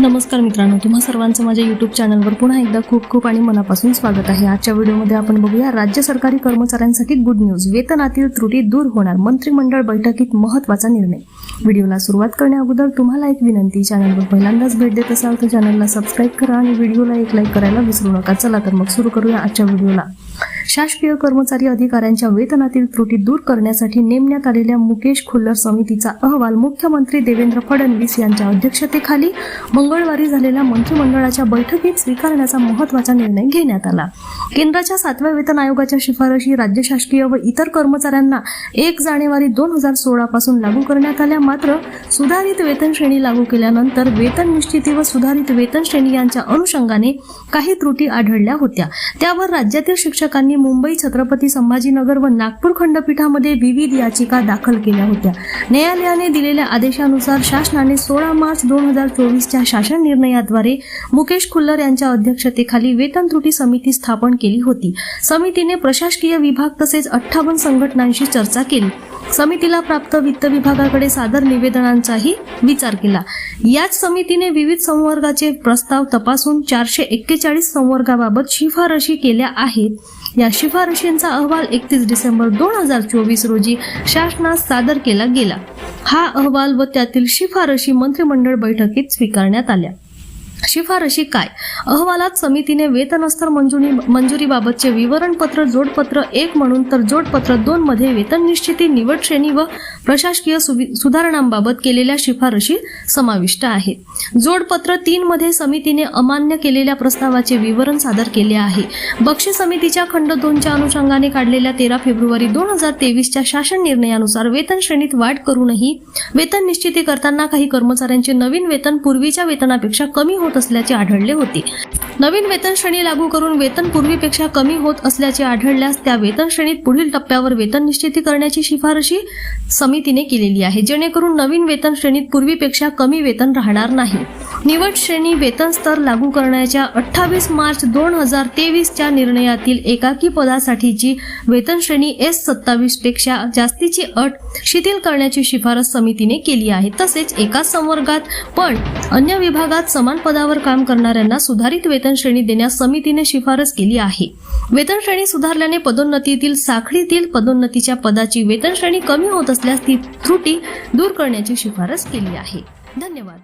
नमस्कार मित्रांनो तुम्हा सर्वांचं माझ्या युट्यूब चॅनलवर पुन्हा एकदा खूप खूप आणि मनापासून स्वागत आहे. आजच्या व्हिडिओमध्ये आपण बघूया राज्य सरकारी कर्मचाऱ्यांसाठी गुड न्यूज वेतनातील त्रुटी दूर होणार मंत्रिमंडळ बैठकीत महत्त्वाचा निर्णय. व्हिडिओला सुरुवात करण्याअगोदर तुम्हाला एक विनंती चॅनलवर पहिल्यांदाच भेट देत असाल तर चॅनलला सबस्क्राईब करा आणि व्हिडिओला एक लाईक करायला विसरू नका. चला तर मग सुरू करूया आजच्या व्हिडिओला. शासकीय कर्मचारी अधिकाऱ्यांच्या वेतनातील त्रुटी दूर करण्यासाठी नेमण्यात आलेल्या मुकेश खुल्लर समितीचा अहवाल मुख्यमंत्री देवेंद्र फडणवीस यांच्या अध्यक्षतेखाली मंगळवारी झालेल्या मंत्रिमंडळाच्या बैठकीत स्वीकारण्याचा महत्त्वाचा निर्णय घेण्यात आला. केंद्राच्या सातव्या वेतन आयोगाच्या शिफारशी राज्य शासकीय व इतर कर्मचाऱ्यांना एक जानेवारी दोन हजार सोळा पासून लागू करण्यात आल्या. मात्र सुधारित वेतन श्रेणी लागू केल्यानंतर वेतन निश्चिती व सुधारित वेतन श्रेणी यांच्या अनुषंगाने काही त्रुटी आढळल्या होत्या. त्यावर राज्यातील शिक्षक शिक्षकांनी मुंबई छत्रपती संभाजीनगर व नागपूर खंडपीठामध्ये विविध याचिका दाखल केल्या होत्या. न्यायालयाने दिलेल्या आदेशानुसार शासनाने सोळा मार्च दोन हजार चोवीसच्या शासन निर्णयाद्वारे मुकेश खुल्लर यांच्या अध्यक्षतेखाली वेतन त्रुटी समिती स्थापन केली होती. समितीने प्रशासकीय विभाग तसेच अठ्ठावन्न संघटनांशी चर्चा केली. समितीला प्राप्त वित्त विभागाकडे सादर निवेदनांचाही विचार केला. याच समितीने विविध संवर्गाचे प्रस्ताव तपासून चारशे एक्केचाळीस संवर्गाबाबत शिफारशी केल्या आहेत. या शिफारशींचा अहवाल एकतीस डिसेंबर दोन हजार चोवीस रोजी शासनास सादर केला गेला. हा अहवाल व त्यातील शिफारशी मंत्रिमंडळ बैठकीत स्वीकारण्यात आल्या. शिफारशी काय? अहवालात समितीने वेतनस्तर मंजुरी मंजुरीबाबतचे विवरणपत्र जोडपत्र एक म्हणून तर जोडपत्र दोन मध्ये वेतन निश्चिती निवड श्रेणी व प्रशासकीय सुधारणांबाबत केलेल्या शिफारशी समाविष्ट आहेत जोडपत्र तीन मध्ये समितीने अमान्य केलेल्या प्रस्तावाचे विवरण सादर केले आहे. बक्षी समितीच्या खंड दोनच्या अनुषंगाने काढलेल्या तेरा फेब्रुवारी दोन हजार तेवीसच्या शासन निर्णयानुसार वेतन श्रेणीत वाढ करूनही वेतन निश्चिती करताना काही कर्मचाऱ्यांचे नवीन वेतन पूर्वीच्या वेतनापेक्षा कमी होत असल्याचे आढळले होते. नवीन वेतन श्रेणी लागू करून वेतन पूर्वीपेक्षा कमी होत असल्याचे आढळल्यास त्या वेतन श्रेणीत पुढील टप्प्यावर वेतन निश्चिती करण्याची शिफारशी समितीने केलेली आहे जेणेकरून नवीन वेतन श्रेणीत पूर्वीपेक्षा कमी वेतन राहणार नाही. निवड श्रेणी वेतन स्तर लागू करण्याच्या अठ्ठावीस मार्च दोन हजार तेवीसच्या निर्णयातील एकाकी पदासाठीची वेतन श्रेणी एस सत्तावीसपेक्षा जास्तीची अट शिथिल करण्याची शिफारस समितीने केली आहे. तसेच एकाच संवर्गात पण अन्य विभागात समान पदावर काम करणाऱ्यांना सुधारित वेतन श्रेणी देण्यास समितीने शिफारस केली आहे. वेतन श्रेणी सुधारल्याने पदोन्नतीतील साखळीतील पदोन्नतीच्या पदाची वेतन श्रेणी कमी होत असल्यास ती त्रुटी दूर करण्याची शिफारस केली आहे. धन्यवाद.